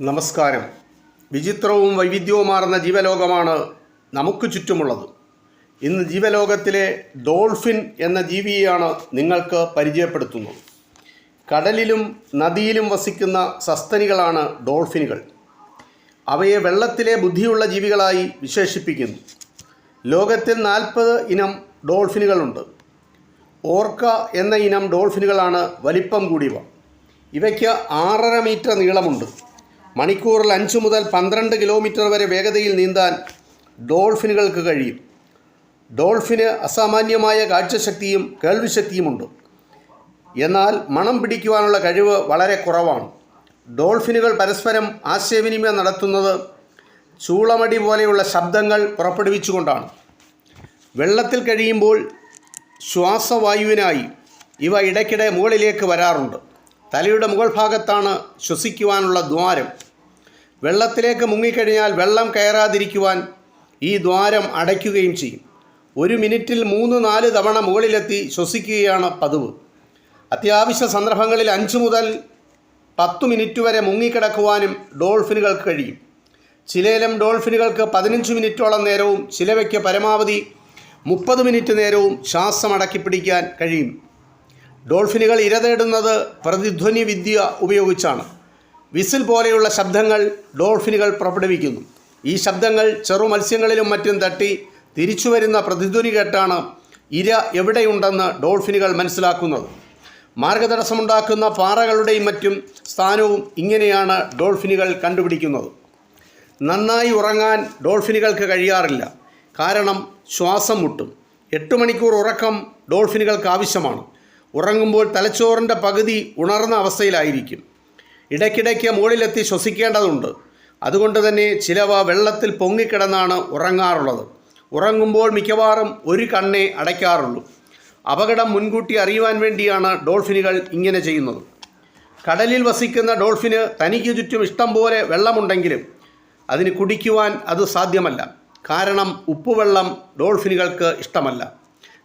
നമസ്കാരം. വിചിത്രവും വൈവിധ്യവുമാർന്ന ജീവലോകമാണ് നമുക്ക് ചുറ്റുമുള്ളത്. ഇന്ന് ജീവലോകത്തിലെ ഡോൾഫിൻ എന്ന ജീവിയെയാണ് നിങ്ങൾക്ക് പരിചയപ്പെടുത്തുന്നത്. കടലിലും നദിയിലും വസിക്കുന്ന സസ്തനികളാണ് ഡോൾഫിനുകൾ. അവയെ വെള്ളത്തിലെ ബുദ്ധിയുള്ള ജീവികളായി വിശേഷിപ്പിക്കുന്നു. ലോകത്തിൽ നാൽപ്പത് ഇനം ഡോൾഫിനുകളുണ്ട്. ഓർക്ക എന്ന ഇനം ഡോൾഫിനുകളാണ് വലിപ്പം കൂടിയവ. ഇവയ്ക്ക് ആറര മീറ്റർ നീളമുണ്ട്. മണിക്കൂറിൽ അഞ്ച് മുതൽ പന്ത്രണ്ട് കിലോമീറ്റർ വരെ വേഗതയിൽ നീന്താൻ ഡോൾഫിനുകൾക്ക് കഴിയും. ഡോൾഫിന് അസാമാന്യമായ കാഴ്ചശക്തിയും കേൾവിശക്തിയുമുണ്ട്. എന്നാൽ മണം പിടിക്കുവാനുള്ള കഴിവ് വളരെ കുറവാണ്. ഡോൾഫിനുകൾ പരസ്പരം ആശയവിനിമയം നടത്തുന്നത് ചൂളമടി പോലെയുള്ള ശബ്ദങ്ങൾ പുറപ്പെടുവിച്ചുകൊണ്ടാണ്. വെള്ളത്തിൽ കഴിയുമ്പോൾ ശ്വാസവായുവിനായി ഇവ ഇടയ്ക്കിടെ മുകളിലേക്ക് വരാറുണ്ട്. തലയുടെ മുകൾ ഭാഗത്താണ് ശ്വസിക്കുവാനുള്ള ദ്വാരം. വെള്ളത്തിലേക്ക് മുങ്ങിക്കഴിഞ്ഞാൽ വെള്ളം കയറാതിരിക്കുവാൻ ഈ ദ്വാരം അടയ്ക്കുകയും ചെയ്യും. ഒരു മിനിറ്റിൽ മൂന്ന് നാല് തവണ മുകളിലെത്തി ശ്വസിക്കുകയാണ് പതിവ്. അത്യാവശ്യ സന്ദർഭങ്ങളിൽ അഞ്ച് മുതൽ പത്ത് മിനിറ്റ് വരെ മുങ്ങിക്കിടക്കുവാനും ഡോൾഫിനുകൾക്ക് കഴിയും. ചിലയിലും ഡോൾഫിനുകൾക്ക് പതിനഞ്ച് മിനിറ്റോളം നേരവും ചിലവയ്ക്ക് പരമാവധി മുപ്പത് മിനിറ്റ് നേരവും ശ്വാസം അടക്കി പിടിക്കാൻ കഴിയും. ഡോൾഫിനുകൾ ഇരതേടുന്നത് പ്രതിധ്വനി വിദ്യ ഉപയോഗിച്ചാണ്. വിസിൽ പോലെയുള്ള ശബ്ദങ്ങൾ ഡോൾഫിനുകൾ പുറപ്പെടുവിക്കുന്നു. ഈ ശബ്ദങ്ങൾ ചെറു മത്സ്യങ്ങളിലും മറ്റും തട്ടി തിരിച്ചു വരുന്ന പ്രതിധ്വനി കേട്ടാണ് ഇര എവിടെയുണ്ടെന്ന് ഡോൾഫിനുകൾ മനസ്സിലാക്കുന്നത്. മാർഗതടസ്സമുണ്ടാക്കുന്ന പാറകളുടെയും മറ്റും സ്ഥാനവും ഇങ്ങനെയാണ് ഡോൾഫിനുകൾ കണ്ടുപിടിക്കുന്നത്. നന്നായി ഉറങ്ങാൻ ഡോൾഫിനുകൾക്ക് കഴിയാറില്ല. കാരണം ശ്വാസം മുട്ടും. എട്ട് മണിക്കൂർ ഉറക്കം ഡോൾഫിനുകൾക്ക് ആവശ്യമാണ്. ഉറങ്ങുമ്പോൾ തലച്ചോറിന്റെ പകുതി ഉണർന്ന അവസ്ഥയിലായിരിക്കും. ഇടയ്ക്കിടയ്ക്ക് മുകളിലെത്തി ശ്വസിക്കേണ്ടതുണ്ട്. അതുകൊണ്ട് തന്നെ ചിലവ വെള്ളത്തിൽ പൊങ്ങിക്കിടന്നാണ് ഉറങ്ങാറുള്ളത്. ഉറങ്ങുമ്പോൾ മിക്കവാറും ഒരു കണ്ണേ അടയ്ക്കാറുള്ളൂ. അപകടം മുൻകൂട്ടി അറിയുവാൻ വേണ്ടിയാണ് ഡോൾഫിനുകൾ ഇങ്ങനെ ചെയ്യുന്നത്. കടലിൽ വസിക്കുന്ന ഡോൾഫിന് തനിക്ക് ചുറ്റും ഇഷ്ടം പോലെ വെള്ളമുണ്ടെങ്കിലും അതിന് കുടിക്കുവാൻ അത് സാധ്യമല്ല. കാരണം ഉപ്പുവെള്ളം ഡോൾഫിനുകൾക്ക് ഇഷ്ടമല്ല.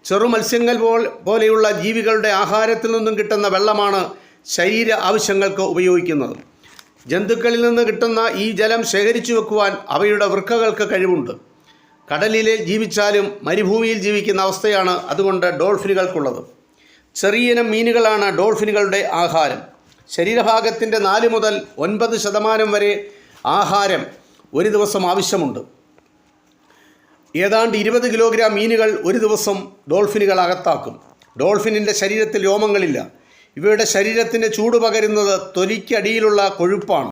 ചെറു മത്സ്യങ്ങൾ പോലെയുള്ള ജീവികളുടെ ആഹാരത്തിൽ നിന്നും കിട്ടുന്ന വെള്ളമാണ് ശരീര ആവശ്യങ്ങൾക്ക് ഉപയോഗിക്കുന്നത്. ജന്തുക്കളിൽ നിന്ന് കിട്ടുന്ന ഈ ജലം ശേഖരിച്ചു വെക്കുവാൻ അവയുടെ വൃക്കകൾക്ക് കഴിവുണ്ട്. കടലിൽ ജീവിച്ചാലും മരുഭൂമിയിൽ ജീവിക്കുന്ന അവസ്ഥയാണ് അതുകൊണ്ട് ഡോൾഫിനുകൾക്കുള്ളത്. ചെറിയനം മീനുകളാണ് ഡോൾഫിനുകളുടെ ആഹാരം. ശരീരഭാഗത്തിന്റെ നാല് മുതൽ ഒൻപത് ശതമാനം വരെ ആഹാരം ഒരു ദിവസം ആവശ്യമുണ്ട്. ഏതാണ്ട് ഇരുപത് കിലോഗ്രാം മീനുകൾ ഒരു ദിവസം ഡോൾഫിനുകൾ അകത്താക്കും ഡോൾഫിനിന്റെ ശരീരത്തിൽ രോമങ്ങളില്ല. ഇവയുടെ ശരീരത്തിന് ചൂട് പകരുന്നത് തൊലിക്കടിയിലുള്ള കൊഴുപ്പാണ്.